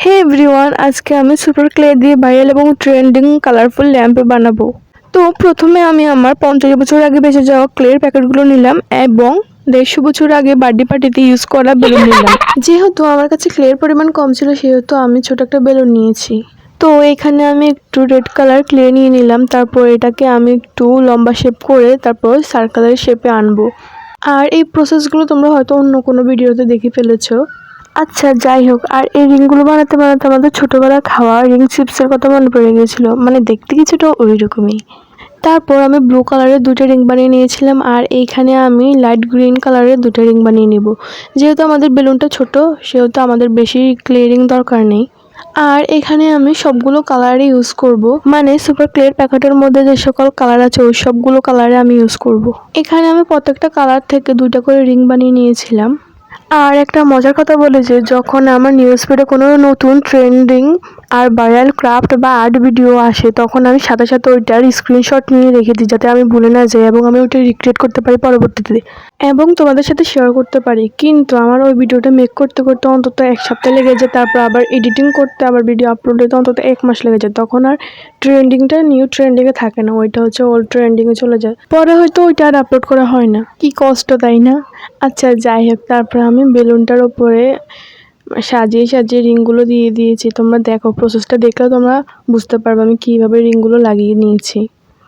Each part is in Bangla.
হে এভরিওয়ান আজকে আমি সুপার ক্লে দিয়ে ভাইরাল এবং ট্রেন্ডিং কালারফুল ল্যাম্প বানাবো। তো প্রথমে আমি আমার পঞ্চাশ বছর আগে বেঁচে যাওয়া ক্লের প্যাকেটগুলো নিলাম এবং দেড়শো বছর আগে বার্থডে পার্টিতে ইউজ করা বেলুন নিলাম। যেহেতু আমার কাছে ক্লের পরিমাণ কম ছিল সেহেতু আমি ছোট একটা বেলুন নিয়েছি। তো এখানে আমি একটু রেড কালার ক্লে নিয়ে নিলাম তারপর এটাকে আমি একটু লম্বা শেপ করে তারপর সার্কেলের শেপে আনব। আর এই প্রসেসগুলো তোমরা হয়তো অন্য কোনো ভিডিওতে দেখে ফেলেছো। আচ্ছা যাই হোক, আর এই রিংগুলো বানাতে বানাতে আমাদের ছোটোবেলায় খাওয়া রিং চিপসের কথা মনে পড়ে গিয়েছিল মানে দেখতে কিছুটা ওই রকমই তারপর আমি ব্লু কালারের দুটো রিং বানিয়ে নিয়েছিলাম, আর এইখানে আমি লাইট গ্রিন কালারের দুটো রিং বানিয়ে নেব। যেহেতু আমাদের বেলুনটা ছোট, সেহেতু আমাদের বেশি ক্লিয়ারিং দরকার নেই। আর এখানে আমি সবগুলো কালারই ইউজ করব। মানে সুপার ক্লের প্যাকেটের মধ্যে যে সকল কালার আছে, ওই সবগুলো কালারে আমি ইউজ করব। এখানে আমি প্রত্যেকটা কালার থেকে দুইটা করে রিং বানিয়ে নিয়েছিলাম। আর একটা মজার কথা বলে যে যখন আমার নিউজ ফিডে কোনো নতুন ট্রেন্ডিং আর ভাইরাল ক্রাফট বা আর্ট ভিডিও আসে, তখন আমি সাথে সাথে ওইটার স্ক্রিনশট নিয়ে রেখে দিই, যাতে আমি ভুলে না যাই এবং আমি ওইটা রিক্রিয়েট করতে পারি পরবর্তীতে। এবং তোমাদের সাথে শেয়ার করতে পারি, কিন্তু আমার ওই ভিডিওটা মেক করতে করতে অন্তত এক সপ্তাহ লেগে যায়, তারপর আবার এডিটিং করতে, আবার ভিডিও আপলোড দিতে অন্তত এক মাস লেগে যায়। তখন আর ট্রেন্ডিংটা নিউ ট্রেন্ডিংয়ে থাকে না, ওইটা হচ্ছে ওল্ড ট্রেন্ডিংয়ে চলে যায়। পরে হয়তো ওইটা আর আপলোড করা হয় না। কি কষ্ট, তাই না? আচ্ছা যাই হোক, তারপর আমি বেলুনটার ওপরে সাজিয়ে সাজিয়ে রিংগুলো দিয়ে দিয়েছি। তোমরা দেখো প্রসেসটা দেখলে তোমরা বুঝতে পারবে আমি কীভাবে রিংগুলো লাগিয়ে নিয়েছি।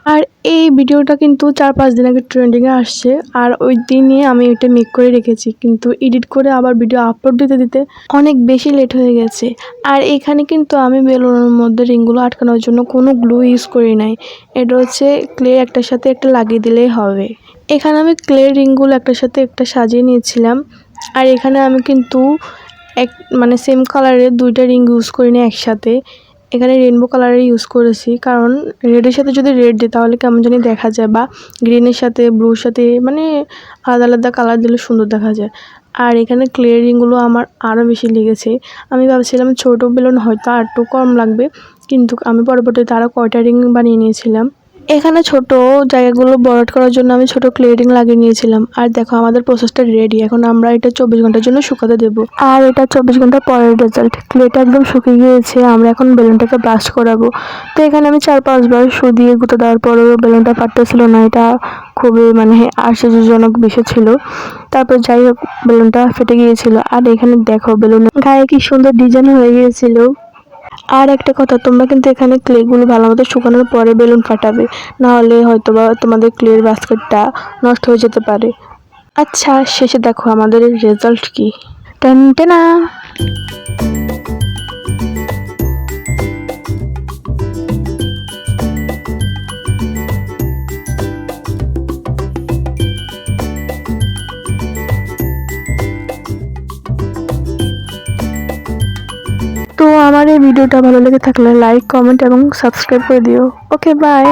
আর এই ভিডিওটা কিন্তু চার পাঁচ দিন আগে ট্রেন্ডিংয়ে আসছে। আর ওই দিনই আমি এটা মেক করে রেখেছি। কিন্তু এডিট করে আবার ভিডিও আপলোড দিতে দিতে অনেক বেশি লেট হয়ে গেছে। আর এখানে কিন্তু আমি বেলুনের মধ্যে রিংগুলো আটকানোর জন্য কোনো গ্লু ইউজ করি নাই। এটা হচ্ছে ক্লে একটার সাথে একটা লাগিয়ে দিলেই হবে। এখানে আমি ক্লে রিংগুলো একটার সাথে একটা সাজিয়ে নিয়েছিলাম। আর এখানে আমি কিন্তু এক মানে সেম কালারের দুইটা রিং ইউজ করিনি একসাথে। এখানে রেনবো কালারের ইউজ করেছি, কারণ রেডের সাথে যদি রেড দিই তাহলে কেমন জানি দেখা যায় বা গ্রিনের সাথে ব্লুর সাথে মানে আলাদা আলাদা কালার দিলে সুন্দর দেখা যায়। আর এখানে ক্লিয়ার রিংগুলো আমার আরও বেশি লেগেছে। আমি ভাবছিলাম ছোটো বেলুন হয়তো আর একটু কম লাগবে, কিন্তু আমি পরবর্তীতে আরও কয়টা রিং বানিয়ে নিয়েছিলাম। এখানে ছোট জায়গাগুলো বরট করার জন্য আমি ছোট ক্লিয়ারিং লাগিয়ে নিয়েছিলাম। আর দেখো, আমাদের প্রসেসটা রেডি এখন আমরা এটা চব্বিশ ঘণ্টার জন্য শুকাতে দেব। আর এটা চব্বিশ ঘণ্টা পরের রেজাল্ট ক্লেটা একদম শুকিয়ে গিয়েছে। আমরা এখন বেলুনটাকে ব্লাস্ট করাবো। তো এখানে আমি চার পাঁচবার শু দিয়ে গুঁতো দেওয়ার পরেও বেলুনটা ফাটতেছিল না। এটা খুবই মানে আশ্চর্যজনক বিষয় ছিল। তারপর যাই হোক, বেলুনটা ফেটে গিয়েছিল। আর এখানে দেখো বেলুন গায়ে কি সুন্দর ডিজাইন হয়ে গিয়েছিল। আর একটা কথা, তোমরা কিন্তু এখানে ক্লেগুলো ভালো মতো শুকানোর পরে বেলুন ফাটাবে, নাহলে হয়তো বা তোমাদের ক্লের বাস্কেটটা নষ্ট হয়ে যেতে পারে। আচ্ছা শেষে দেখো আমাদের রেজাল্ট কি। টেনা। তো আমার এই ভিডিওটা ভালো লেগে থাকলে লাইক কমেন্ট এবং সাবস্ক্রাইব করে দিও। Okay bye